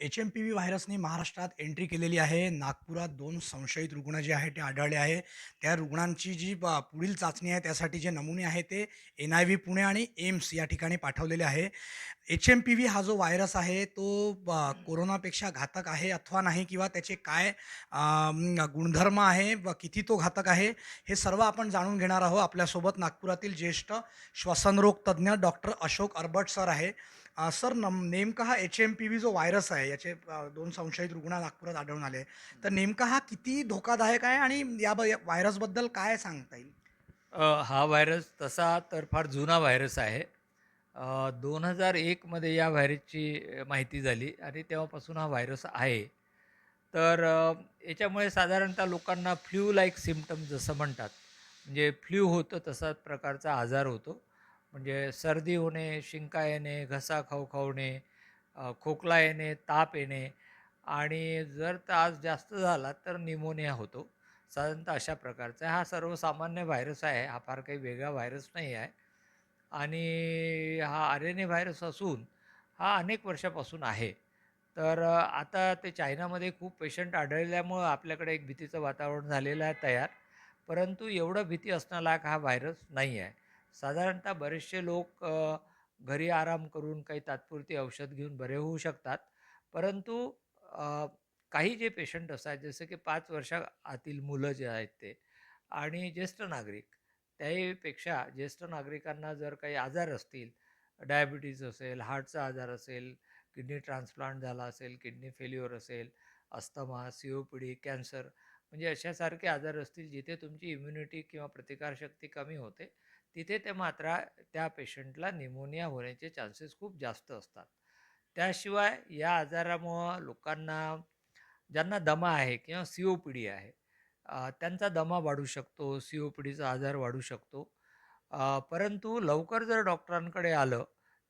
H M P V व्हायरसने महाराष्ट्रात entry केलेली आहे. नागपुरात दोन संशयित रुग्ण जे आहे ते आढळले आहे. त्या रुग्णांची जी पुढील चाचणी आहे त्यासाठी जे नमुने आहे ते एन-आय-व्ही पुणे आणि एम्स या ठिकाणी पाठवलेले आहे. एच एम पी व्ही हा जो व्हायरस आहे तो ब कोरोनापेक्षा घातक आहे अथवा नाही किंवा त्याचे काय गुणधर्म आहे व किती तो घातक आहे हे सर्व आपण जाणून घेणार आहोत. आपल्यासोबत नागपुरातील ज्येष्ठ श्वसनरोग तज्ज्ञ डॉक्टर अशोक अर्बट सर आहे. सर नम नेमका हा एच-एम-पी-व्ही जो व्हायरस आहे, याचे दोन संशयित रुग्ण नागपुरात आढळून आले. तर नेमका हा किती धोकादायक आहे आणि या ब व्हायरसबद्दल काय सांगता येईल? हा व्हायरस तसा तर फार जुना व्हायरस आहे. दोन हजार एकमध्ये या व्हायरसची माहिती झाली आणि तेव्हापासून हा व्हायरस आहे. तर याच्यामुळे साधारणतः लोकांना फ्ल्यू लाईक सिम्प्टम्स जसं म्हणतात, म्हणजे फ्लू होतं तसाच प्रकारचा आजार होतो. म्हणजे सर्दी होणे, शिंका येणे, घसा खवखवणे, खोकला येणे, ताप येणे आणि जर त्रास जास्त झाला तर निमोनिया होतो. साधारणतः अशा प्रकारचा आहे. हा सर्वसामान्य व्हायरस आहे. हा फार काही वेगळा व्हायरस नाही आहे. आणि हा आर-एन-ए व्हायरस असून हा अनेक वर्षापासून आहे. तर आता ते चायनामध्ये खूप पेशंट आढळल्यामुळं आपल्याकडे एक भीतीचं वातावरण झालेलं आहे तयार. परंतु एवढं भीती असण्यालायक हा व्हायरस नाही आहे. साधारणतः बरेचसे लोक घरी आराम करून काही तात्पुरती औषध घेऊन बरे होऊ शकतात. परंतु काही जे पेशंट असतात जसं की पाच वर्षा आतील मुलं जे आहेत ते आणि ज्येष्ठ नागरिक, त्याहीपेक्षा ज्येष्ठ नागरिकांना जर काही आजार असतील, डायबिटीज असेल, हार्टचा आजार असेल, किडनी ट्रान्सप्लांट झाला असेल, किडनी फेल्युअर असेल, अस्थमा, सी-ओ-पी-डी, कॅन्सर म्हणजे अशासारखे आजार असतील जिथे तुमची इम्युनिटी किंवा प्रतिकारशक्ती कमी होते, तिथे ते मात्र त्या पेशंटला निमोनिया होण्याचे चान्सेस खूप जास्त असतात. त्याशिवाय या आजारामुळं लोकांना ज्यांना दमा आहे किंवा सी-ओ-पी-डी आहे, त्यांचा दमा वाढू शकतो, सी-ओ-पी-डीचा आजार वाढू शकतो. परंतु लवकर जर डॉक्टरांकडे आलं,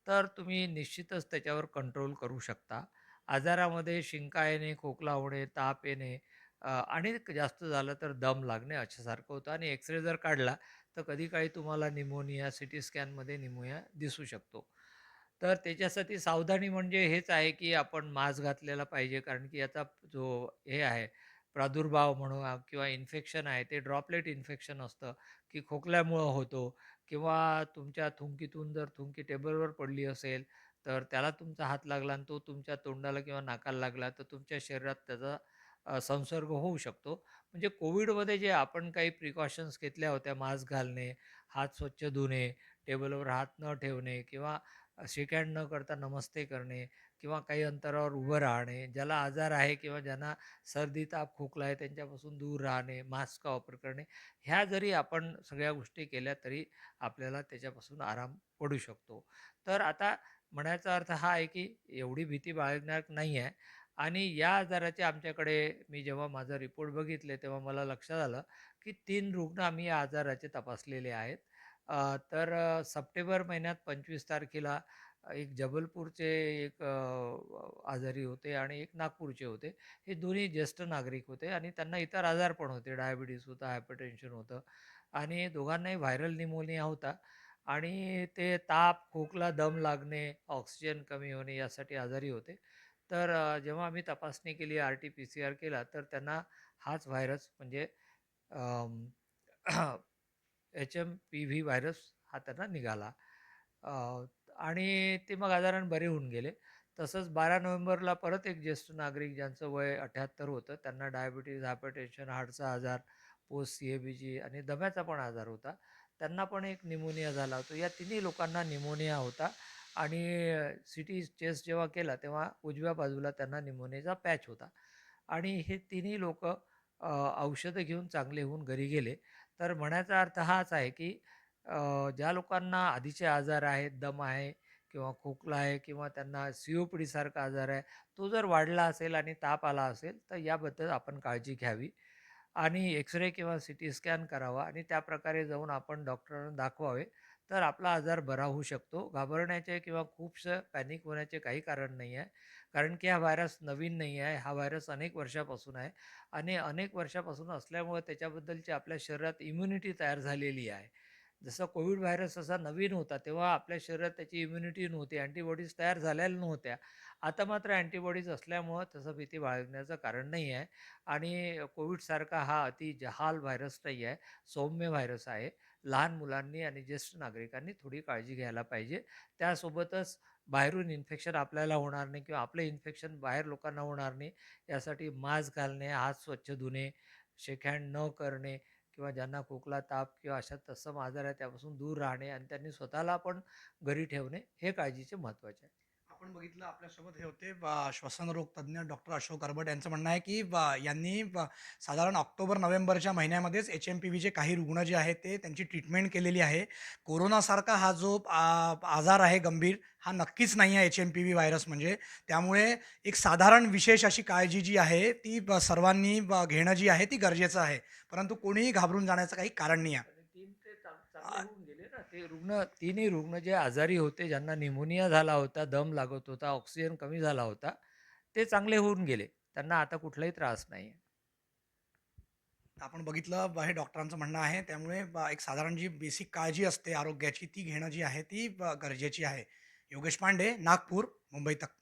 तर तुम्ही निश्चितच त्याच्यावर कंट्रोल करू शकता. आजारामध्ये शिंका येणे, खोकला होणे, ताप येणे आणि जास्त झालं तर दम लागणे अशासारखं होतं आणि एक्सरे जर काढला, तर कधी काही तुम्हाला निमोनिया, सीटी स्कॅनमध्ये निमोनिया दिसू शकतो. तर त्याच्यासाठी सावधानी म्हणजे हेच आहे, की आपण मास्क घातलेला पाहिजे कारण की याचा जो हे आहे प्रादुर्भाव म्हणूया किंवा इन्फेक्शन आहे ते ड्रॉपलेट इन्फेक्शन असतं, की खोकल्यामुळं होतो किंवा तुमच्या थुंकीतून जर थुंकी टेबलवर पडली असेल, तर त्याला तुमचा हात लागला आणि तो तुमच्या तोंडाला किंवा नाकाला लागला, तर तुमच्या शरीरात त्याचा संसर्ग होऊ शकतो. म्हणजे कोविडमध्ये जे आपण काही प्रिकॉशन्स घेतल्या होत्या, मास्क घालणे, हात स्वच्छ धुणे, टेबलवर हात न ठेवणे किंवा शेक न करता नमस्ते करणे किंवा काही अंतरावर उभं राहणे, ज्याला आजार आहे किंवा ज्यांना सर्दी, ताप, खोकला आहे त्यांच्यापासून दूर राहणे, मास्कचा वापर करणे, ह्या जरी आपण सगळ्या गोष्टी केल्या तरी आपल्याला त्याच्यापासून आराम पडू शकतो. तर आता म्हणायचा अर्थ हा आहे, की एवढी भीती बाळगणार नाही आहे आणि या आजाराचे आमच्याकडे मी जेव्हा माझा रिपोर्ट बघितले, तेव्हा मला लक्षात आलं, की तीन रुग्ण आम्ही या आजाराचे तपासलेले आहेत. अ, तर अ, सप्टेंबर महिन्यात 25 तारखेला एक जबलपूरचे एक अ, आजारी होते आणि एक नागपूरचे होते. हे दोन्ही ज्येष्ठ नागरिक होते आणि त्यांना इतर आजार पण होते. डायबिटीज होता, हायपरटेन्शन होतं आणि दोघांनाही व्हायरल निमोनिया होता आणि ते ताप, खोकला, दम लागणे, ऑक्सिजन कमी होणे यासाठी आजारी होते. तर जेव्हा आम्ही तपासणी केली, आर-टी-पी-सी-आर केला, तर त्यांना हाच व्हायरस म्हणजे एच-एम-पी-व्ही व्हायरस हा त्यांना निघाला. आणि ते मग आजारानं बरे होऊन गेले. तसंच 12 नोव्हेंबरला परत एक ज्येष्ठ नागरिक ज्यांचं वय 78 होतं, त्यांना डायबिटीज, हायपरटेन्शन, हार्टचा आजार, पोस्ट सी-ए-बी-जी आणि दम्याचा पण आजार होता. त्यांना पण एक निमोनिया झाला होता. या तिन्ही लोकांना निमोनिया होता आणि सिटी चेस्ट जेव्हा केला, तेव्हा उजव्या बाजूला त्यांना निमोनियाचा पॅच होता आणि हे तिन्ही लोक औषधं घेऊन चांगले होऊन घरी गेले. तर म्हणायचा अर्थ हाच आहे, की ज्या लोकांना आधीचे आजार आहेत, दम आहे किंवा खोकला आहे किंवा त्यांना सी-ओ-पी-डी आजार आहे, तो जर वाढला असेल आणि ताप आला असेल, तर याबद्दल आपण काळजी घ्यावी आणि एक्सरे किंवा सी-टी स्कॅन करावा आणि त्याप्रकारे जाऊन आपण डॉक्टरांना दाखवावे, तर आपला आजार बरा होऊ शकतो. घाबरण्याचे किंवा खूपसं पॅनिक होण्याचे काही कारण नाही आहे. कारण की हा व्हायरस नवीन नाही आहे. हा व्हायरस अनेक वर्षापासून आहे आणि अनेक वर्षापासून असल्यामुळे त्याच्याबद्दलची आपल्या शरीरात इम्युनिटी तयार झालेली आहे. जसं कोविड व्हायरस असा नवीन होता तेव्हा आपल्या शरीरात त्याची इम्युनिटी नव्हती अँटीबॉडीज तयार झालेल्या नव्हत्या आता मात्र अँटीबॉडीज असल्यामुळं तसं भीती बाळगण्याचं कारण नाही आहे आणि कोविडसारखा हा अति जहाल व्हायरस नाही आहे सौम्य व्हायरस आहे लहान मुलांनी आणि ज्येष्ठ नागरिकांनी थोडी काळजी घ्यायला पाहिजे. त्यासोबतच बाहेरून इन्फेक्शन आपल्याला होणार नाही किंवा आपलं इन्फेक्शन बाहेर लोकांना होणार नाही यासाठी मास्क घालणे हात स्वच्छ धुणे शेकहँड न करणे किंवा ज्यांना खोकला ताप किंवा अशा तत्सम आजार आहे त्यापासून दूर राहणे आणि त्यांनी स्वतःला पण घरी ठेवणे हे काळजीचे महत्त्वाचे आहे. आपण बघितलं आपल्यासोबत हे होते श्वसनरोग तज्ज्ञ डॉक्टर अशोक अरबट यांचं म्हणणं आहे की यांनी साधारण ऑक्टोबर नोव्हेंबरच्या महिन्यामध्येच एच एम पी व्हीचे काही रुग्ण जे आहेत ते त्यांची ट्रीटमेंट केलेली आहे. कोरोनासारखा हा जो आजार आहे गंभीर हा नक्कीच नाही आहे H M P V virus म्हणजे. त्यामुळे एक साधारण विशेष अशी काळजी जी आहे ती सर्वांनी घेणं जी आहे ती गरजेचं आहे. परंतु कोणीही घाबरून जाण्याचं काही कारण नाही आहे. ते रुग्ण तिन्ही रुग्ण जे आजारी होते ज्यांना निमोनिया झाला होता दम लागत होता ऑक्सिजन कमी झाला होता ते चांगले होऊन गेले. त्यांना आता कुठलाही त्रास नाही आपण बघितलं हे डॉक्टरांचं म्हणणं आहे त्यामुळे एक साधारण जी बेसिक काळजी असते आरोग्याची ती घेणं जी आहे ती गरजेची आहे. योगेश पांडे नागपूर मुंबई तक.